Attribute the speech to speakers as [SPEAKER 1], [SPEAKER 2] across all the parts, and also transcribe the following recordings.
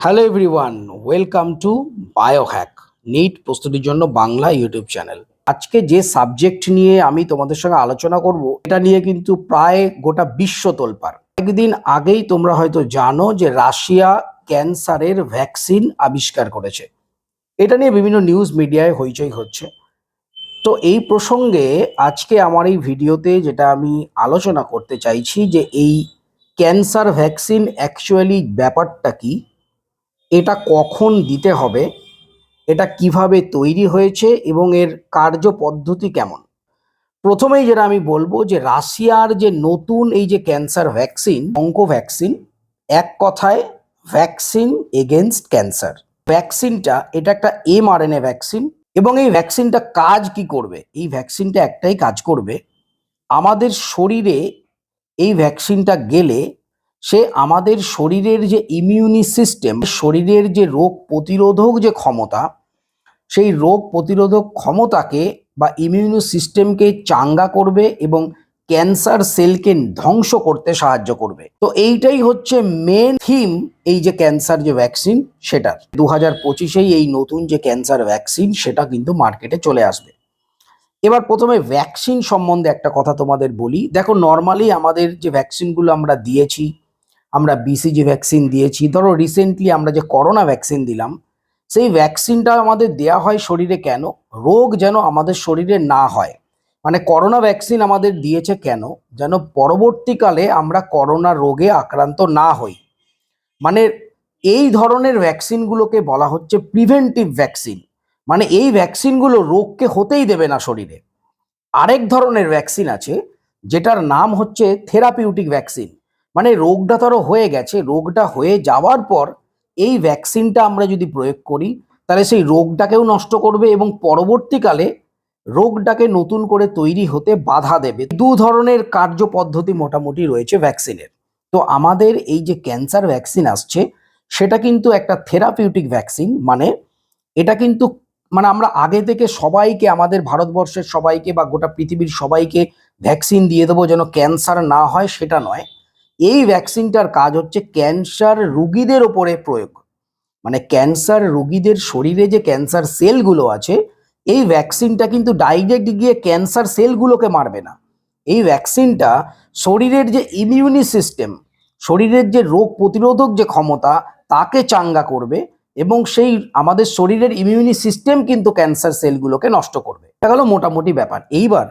[SPEAKER 1] Hello everyone welcome to Biohack NEET প্রস্তুতির জন্য Bangla YouTube channel আজকে যে সাবজেক্ট নিয়ে আমি তোমাদের সঙ্গে আলোচনা করব, এটা নিয়ে কিন্তু প্রায় গোটা বিশ্ব তোলপার একদিন আগেই তোমরা হয়তো জানো যে রাশিয়া ক্যান্সারের ভ্যাকসিন আবিষ্কার করেছে। এটা নিয়ে বিভিন্ন নিউজ মিডিয়ায় হইচই হচ্ছে। তো এই প্রসঙ্গে আজকে আমার এই ভিডিওতে যেটা আমি আলোচনা করতে চাইছি যে এই ক্যান্সার ভ্যাকসিন অ্যাকচুয়ালি ব্যাপারটা কি এটা কখন দিতে হবে, এটা কীভাবে তৈরি হয়েছে এবং এর কার্য পদ্ধতি কেমন? প্রথমেই যেটা আমি বলব যে রাশিয়ার যে নতুন এই যে ক্যান্সার ভ্যাকসিন, অঙ্কো ভ্যাকসিন, এক কথায় ভ্যাকসিন এগেনস্ট ক্যান্সার। ভ্যাকসিনটা, এটা একটা এমআরএনএ ভ্যাকসিন এবং এই ভ্যাকসিনটা কাজ কি করবে? এই ভ্যাকসিনটা একটাই কাজ করবে, আমাদের শরীরে এই ভ্যাকসিনটা গেলে সে আমাদের শরীরের যে ইমিউনি সিস্টেম শরীরের যে রোগ প্রতিরোধক যে ক্ষমতা, সেই রোগ প্রতিরোধক ক্ষমতাকে বা ইমিউনি সিস্টেমকে চাঙ্গা করবে এবং ক্যান্সার সেলকে ধ্বংস করতে সাহায্য করবে। তো এইটাই হচ্ছে মেন থিম এই যে ক্যান্সার যে ভ্যাকসিন সেটার। দু হাজার পঁচিশেই এই নতুন যে ক্যান্সার ভ্যাকসিন সেটা কিন্তু মার্কেটে চলে আসবে। এবার প্রথমে ভ্যাকসিন সম্বন্ধে একটা কথা তোমাদের বলি। দেখো নর্মালি আমাদের যে ভ্যাকসিনগুলো আমরা দিয়েছি আমরা বিসিজি ভ্যাকসিন দিয়েছি। ধরো রিসেন্টলি আমরা যে করোনা ভ্যাকসিন দিলাম, সেই ভ্যাকসিনটা আমাদের দেয়া হয় শরীরে কেন? রোগ যেন আমাদের শরীরে না হয়। মানে করোনা ভ্যাকসিন আমাদের দিয়েছে কেন? যেন পরবর্তীকালে আমরা করোনা রোগে আক্রান্ত না হই। মানে এই ধরনের ভ্যাকসিনগুলোকে বলা হচ্ছে প্রিভেন্টিভ ভ্যাকসিন মানে এই ভ্যাকসিনগুলো রোগকে হতেই দেবে না শরীরে। আরেক ধরনের ভ্যাকসিন আছে, যেটার নাম হচ্ছে থেরাপিউটিক ভ্যাকসিন মানে রোগটা ধরো হয়ে গেছে, রোগটা হয়ে যাওয়ার পর এই ভ্যাকসিনটা আমরা যদি প্রয়োগ করি, তাহলে সেই রোগটাকেও নষ্ট করবে এবং পরবর্তীকালে রোগটাকে নতুন করে তৈরি হতে বাধা দেবে। দু ধরনের কার্য পদ্ধতি মোটামুটি রয়েছে ভ্যাকসিনের তো আমাদের এই যে ক্যান্সার ভ্যাকসিন আসছে, সেটা কিন্তু একটা থেরাপিউটিক ভ্যাকসিন মানে এটা কিন্তু মানে আমরা আগে থেকে সবাইকে, আমাদের ভারতবর্ষের সবাইকে বা গোটা পৃথিবীর সবাইকে ভ্যাকসিন দিয়ে দেবো যেন ক্যান্সার না হয়, সেটা নয়। এই ভ্যাকসিনটার কাজ হচ্ছে ক্যান্সার রুগীদের ওপরে প্রয়োগ। মানে ক্যান্সার রুগীদের শরীরে যে ক্যান্সার সেলগুলো আছে, এই ভ্যাকসিনটা কিন্তু ডাইরেক্ট গিয়ে ক্যান্সার সেলগুলোকে মারবে না। এই ভ্যাকসিনটা শরীরের যে ইমিউনি সিস্টেম শরীরের যে রোগ প্রতিরোধক যে ক্ষমতা, তাকে চাঙ্গা করবে এবং সেই আমাদের শরীরের ইমিউনি সিস্টেম কিন্তু ক্যান্সার সেলগুলোকে নষ্ট করবে। এটা গেল মোটামুটি ব্যাপার। এইবার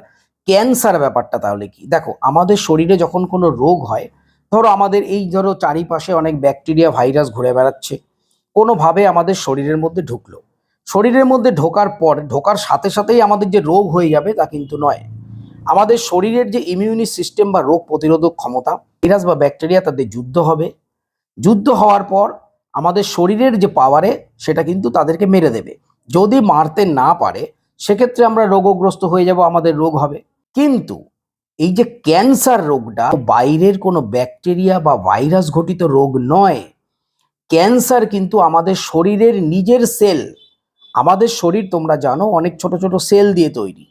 [SPEAKER 1] ক্যান্সার ব্যাপারটা তাহলে কি? দেখো, আমাদের শরীরে যখন কোনো রোগ হয় ধরো আমাদের এই ধরো চারিপাশে অনেক ব্যাকটেরিয়া ভাইরাস ঘুরে বেড়াচ্ছে। কোনোভাবে আমাদের শরীরের মধ্যে ঢুকলো। শরীরের মধ্যে ঢোকার পর, ঢোকার সাথে সাথেই আমাদের যে রোগ হয়ে যাবে তা কিন্তু নয়। আমাদের শরীরের যে ইমিউনি সিস্টেম বা রোগ প্রতিরোধক ক্ষমতা ভাইরাস বা ব্যাকটেরিয়া তাদের যুদ্ধ হবে। যুদ্ধ হওয়ার পর আমাদের শরীরের যে পাওয়ারে সেটা কিন্তু তাদেরকে মেরে দেবে। যদি মারতে না পারে, সেক্ষেত্রে আমরা রোগগ্রস্ত হয়ে যাব, আমাদের রোগ হবে। কিন্তু এই যে ক্যান্সার রোগটা বাইরের কোনো ব্যাকটেরিয়া বা ভাইরাস ঘটিত রোগ নয়। ক্যান্সার কিন্তু আমাদের শরীরের নিজের সেল। আমাদের শরীর, তোমরা জানো, অনেক ছোট ছোট সেল দিয়ে তৈরি।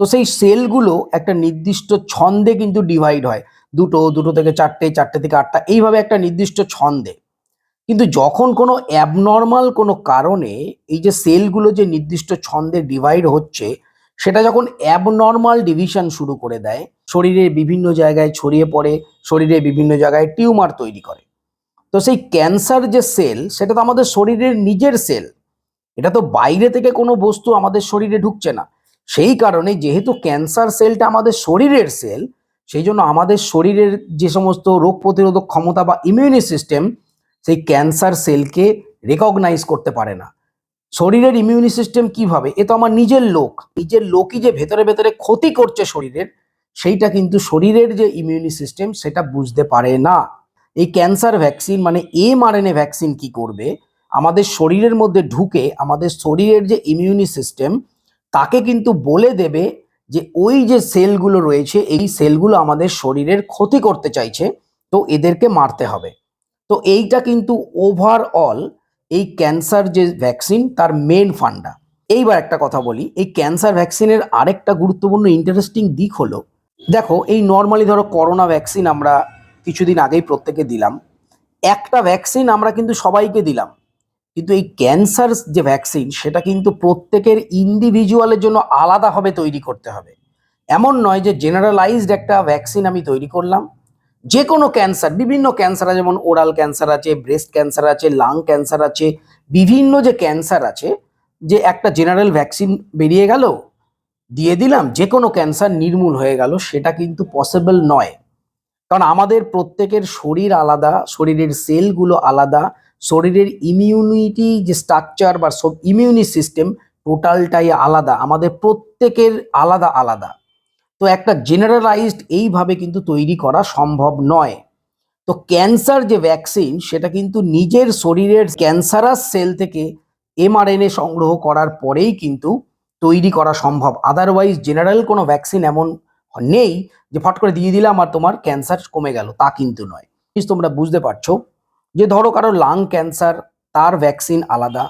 [SPEAKER 1] তো সেই সেলগুলো একটা নির্দিষ্ট ছন্দে কিন্তু ডিভাইড হয়। দুটো দুটো থেকে চারটে চারটে থেকে আটটা, এইভাবে একটা নির্দিষ্ট ছন্দে। কিন্তু যখন কোনো অ্যাবনর্মাল কোনো কারণে এই যে সেলগুলো যে নির্দিষ্ট ছন্দে ডিভাইড হচ্ছে, সেটা যখন অ্যাবনর্মাল ডিভিশন শুরু করে দেয় শরীরের বিভিন্ন জায়গায় ছড়িয়ে পড়ে, শরীরে বিভিন্ন জায়গায় টিউমার তৈরি করে। তো সেই ক্যান্সার যে সেল, সেটা তো আমাদের শরীরের নিজের সেল। এটা তো বাইরে থেকে কোনো বস্তু আমাদের শরীরে ঢুকছে না। সেই কারণে যেহেতু ক্যান্সার সেলটা আমাদের শরীরের সেল, সেই জন্য আমাদের শরীরের যে সমস্ত রোগ প্রতিরোধক ক্ষমতা বা ইমিউনি সিস্টেম, সেই ক্যান্সার সেলকে রেকগনাইজ করতে পারে না। শরীরের ইমিউনি সিস্টেম কীভাবে? এ তো আমার নিজের লোক। নিজের লোকই যে ভেতরে ভেতরে ক্ষতি করছে শরীরের সেইটা কিন্তু শরীরের যে ইমিউনি সিস্টেম সেটা বুঝতে পারে না। এই ক্যান্সার ভ্যাকসিন মানে এমআরএনএ ভ্যাকসিন কি করবে? আমাদের শরীরের মধ্যে ঢুকে আমাদের শরীরের যে ইমিউনি সিস্টেম তাকে কিন্তু বলে দেবে যে ওই যে সেলগুলো রয়েছে, এই সেলগুলো আমাদের শরীরের ক্ষতি করতে চাইছে, তো এদেরকে মারতে হবে। তো এইটা কিন্তু ওভারঅল এই ক্যান্সার যে ভ্যাকসিন তার মেন ফান্ডা এইবার একটা কথা বলি, এই ক্যান্সার ভ্যাকসিনের আরেকটা গুরুত্বপূর্ণ ইন্টারেস্টিং দিক হলো দেখো, এই নর্মালি ধরো করোনা ভ্যাকসিন আমরা কিছুদিন আগেই প্রত্যেকে দিলাম। একটা ভ্যাকসিন আমরা কিন্তু সবাইকে দিলাম। কিন্তু এই ক্যান্সার যে ভ্যাকসিন সেটা কিন্তু প্রত্যেকের ইন্ডিভিজুয়ালের জন্য আলাদাভাবে তৈরি করতে হবে। এমন নয় যে জেনারেলাইজড একটা ভ্যাকসিন আমি তৈরি করলাম। যে কোনো ক্যান্সার বিভিন্ন ক্যান্সার আছে, যেমন ওরাল ক্যান্সার আছে ব্রেস্ট ক্যান্সার আছে লাং ক্যান্সার আছে, বিভিন্ন যে ক্যান্সার আছে, যে একটা জেনারেল ভ্যাকসিন বেরিয়ে গেল দিয়ে দিলাম যে কোনো ক্যান্সার নির্মূল হয়ে গেল, সেটা কিন্তু পসিবল নয়। কারণ আমাদের প্রত্যেকের শরীর আলাদা, শরীরের সেলগুলো আলাদা, শরীরের ইমিউনিটি যে স্ট্রাকচার বা সব ইমিউনি সিস্টেম টোটালটাই আলাদা, আমাদের প্রত্যেকের আলাদা আলাদা। তো একটা জেনারেলাইজড এইভাবে কিন্তু তৈরি করা সম্ভব নয়। তো ক্যান্সার যে ভ্যাকসিন সেটা কিন্তু নিজের শরীরের ক্যান্সারাস সেল থেকে এমআরএনএ সংগ্রহ করার পরেই কিন্তু তৈরি করা সম্ভব। আদারওয়াইজ জেনারেল কোনো ভ্যাকসিন এমন নেই যে ফট করে দিয়ে দিলাম আর তোমার ক্যান্সার কমে গেল। তা কিন্তু নয়। তোমরা বুঝতে পারছ যে ধরো কারও লাং ক্যান্সার তার ভ্যাকসিন আলাদা।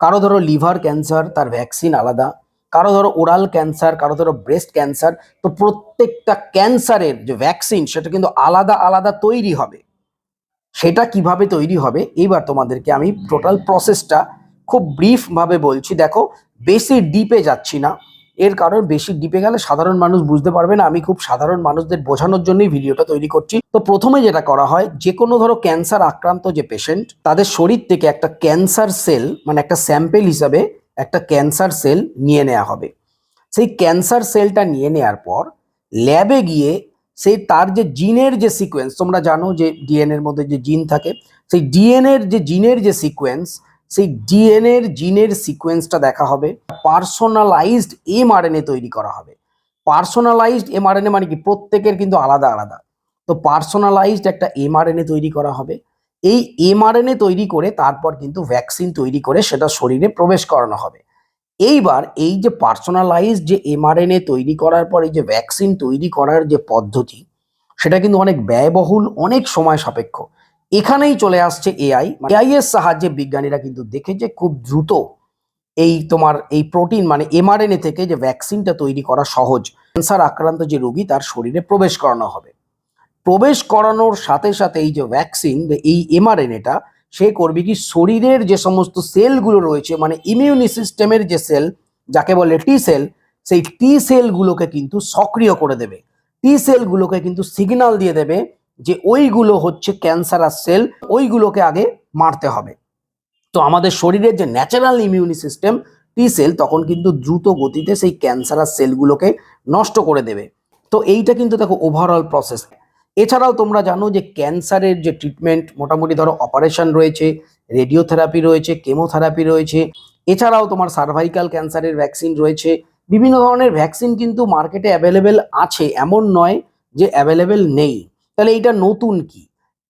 [SPEAKER 1] কারও ধরো লিভার ক্যান্সার তার ভ্যাকসিন আলাদা। কারও ধরো ওরাল ক্যান্সার কারও ধরো ব্রেস্ট ক্যান্সার তো প্রত্যেকটা ক্যান্সারের যে ভ্যাকসিন সেটা কিন্তু আলাদা আলাদা তৈরি হবে। সেটা কীভাবে তৈরি হবে? এইবার তোমাদেরকে আমি টোটাল প্রসেসটা খুব ব্রিফ ভাবে বলছি। দেখো বেশি ডিপে যাচ্ছি না। এর কারণ বেশি ডিপে গেলে সাধারণ মানুষ বুঝতে পারবে না। আমি খুব সাধারণ মানুষদের বোঝানোর জন্যই ভিডিওটা তৈরি করছি। তো প্রথমে যেটা করা হয় যে কোনো ধরো ক্যান্সার আক্রান্ত যে পেশেন্ট তাদের শরীর থেকে একটা ক্যান্সার সেল মানে একটা স্যাম্পেল হিসাবে একটা ক্যান্সার সেল নিয়ে নেওয়া হবে। সেই ক্যান্সার সেলটা নিয়ে নেওয়ার পর ল্যাবে গিয়ে সেই তার যে জিনের যে সিকোয়েন্স তোমরা জানো যে ডিএনএর মধ্যে যে জিন থাকে, সেই ডিএনএর যে জিনের যে সিকোয়েন্স সেই ডিএনএর জিনের সিকোয়েন্সটা দেখা হবে। পার্সোনালাইজড এমআরএনএ তৈরি করা হবে। পার্সোনালাইজড এমআরএনএ মানে কি? প্রত্যেকের কিন্তু আলাদা আলাদা। তো পার্সোনালাইজড একটা এমআরএনএ তৈরি করা হবে। এই এমআরএনএ তৈরি করে তারপর কিন্তু ভ্যাকসিন তৈরি করে সেটা শরীরে প্রবেশ করানো হবে। এইবার এই যে পার্সোনালাইজড যে এমআরএনএ তৈরি করার পর এই যে ভ্যাকসিন তৈরি করার যে পদ্ধতি, সেটা কিন্তু অনেক ব্যয়বহুল, অনেক সময় সাপেক্ষ। এখানেই চলে আসছে এআই এআই এর সাহায্যে বিজ্ঞানীরা কিন্তু দেখেছে খুব দ্রুত এই তোমার এই প্রোটিন মানে এমআরএনএ থেকে যে ভ্যাকসিনটা তৈরি করা সহজ, ক্যান্সার আক্রান্ত যে রোগী তার শরীরে প্রবেশ করানো হবে। প্রবেশ করানোর সাথে সাথে এই যে ভ্যাকসিন এই এমআরএনএটা সে করবে কি শরীরের যে সমস্ত সেলগুলো রয়েছে মানে ইমিউনি সিস্টেমের যে সেল যাকে বলে টি সেল সেই টি সেলগুলোকে কিন্তু সক্রিয় করে দেবে। টি সেলগুলোকে কিন্তু সিগন্যাল দিয়ে দেবে যে ওইগুলো হচ্ছে ক্যান্সারাস সেল, ওইগুলোকে আগে মারতে হবে। তো আমাদের শরীরের যে natural immune system, T cell তখন কিন্তু দ্রুত গতিতে সেই ক্যান্সারাস সেলগুলোকে নষ্ট করে দেবে। তো এইটা কিন্তু দেখো ওভারঅল প্রসেস এছাড়াও তোমরা জানো যে ক্যান্সারের যে ট্রিটমেন্ট মোটামুটি ধরো অপারেশন রয়েছে রেডিওথেরাপি রয়েছে কেমোথেরাপি রয়েছে, এছাড়াও তোমার সার্ভাইকাল ক্যান্সারের ভ্যাকসিন রয়েছে, বিভিন্ন ধরনের ভ্যাকসিন কিন্তু মার্কেটে অ্যাভেলেবেল আছে, এমন নয় যে অ্যাভেলেবেল নেই। তাহলে এইটা নতুন কি?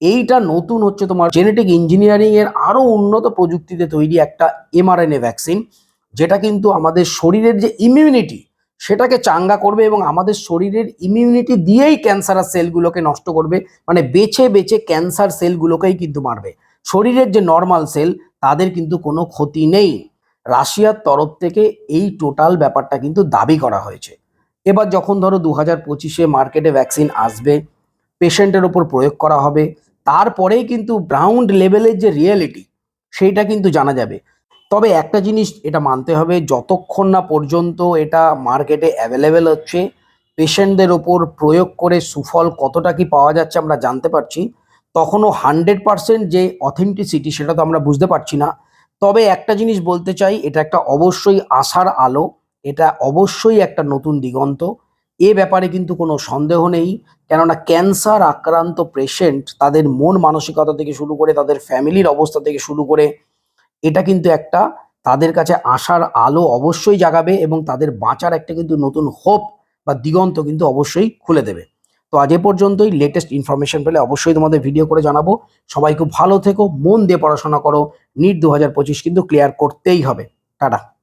[SPEAKER 1] এইটা নতুন হচ্ছে তোমার জেনেটিক ইঞ্জিনিয়ারিং এর আরও উন্নত প্রযুক্তিতে তৈরি একটা এমআরএনএ ভ্যাকসিন যেটা কিন্তু আমাদের শরীরের যে ইমিউনিটি সেটাকে চাঙ্গা করবে এবং আমাদের শরীরের ইমিউনিটি দিয়েই ক্যান্সারাস সেলগুলোকে নষ্ট করবে। মানে বেছে বেছে ক্যান্সার সেলগুলোকেই কিন্তু মারবে। শরীরের যে নর্মাল সেল তাদের কিন্তু কোনো ক্ষতি নেই। রাশিয়ার তরফ থেকে এই টোটাল ব্যাপারটা কিন্তু দাবি করা হয়েছে। এবার যখন ধরো দু হাজার পঁচিশে মার্কেটে ভ্যাকসিন আসবে পেশেন্টের ওপর প্রয়োগ করা হবে। তারপরেই কিন্তু গ্রাউন্ড লেভেলের যে রিয়েলিটি সেইটা কিন্তু জানা যাবে। তবে একটা জিনিস এটা মানতে হবে, যতক্ষণ না পর্যন্ত এটা মার্কেটে অ্যাভেলেবেল হচ্ছে, পেশেন্টদের ওপর প্রয়োগ করে সুফল কতটা কি পাওয়া যাচ্ছে আমরা জানতে পারছি, তখনও হান্ড্রেড পার্সেন্ট যে অথেন্টিসিটি সেটা তো আমরা বুঝতে পারছি না। তবে একটা জিনিস বলতে চাই, এটা একটা অবশ্যই আশার আলো, এটা অবশ্যই একটা নতুন দিগন্ত। এ ব্যাপারে কিন্তু কোনো সন্দেহ নেই। কেননা ক্যান্সার আক্রান্ত পেশেন্ট তাদের মন মানসিকতা থেকে শুরু করে, তাদের ফ্যামিলির অবস্থা থেকে শুরু করে, এটা কিন্তু একটা তাদের কাছে আসার আলো অবশ্যই জাগাবে এবং তাদের বাঁচার একটা কিন্তু নতুন হোপ বা দিগন্ত কিন্তু অবশ্যই খুলে দেবে। তো আজ এ পর্যন্তই। লেটেস্ট ইনফরমেশন পেলে অবশ্যই তোমাদের ভিডিও করে জানাব। সবাই খুব ভালো থেকো, মন দিয়ে পড়াশোনা করো। নিট দু হাজার পঁচিশ কিন্তু ক্লিয়ার করতেই হবে। টাটা।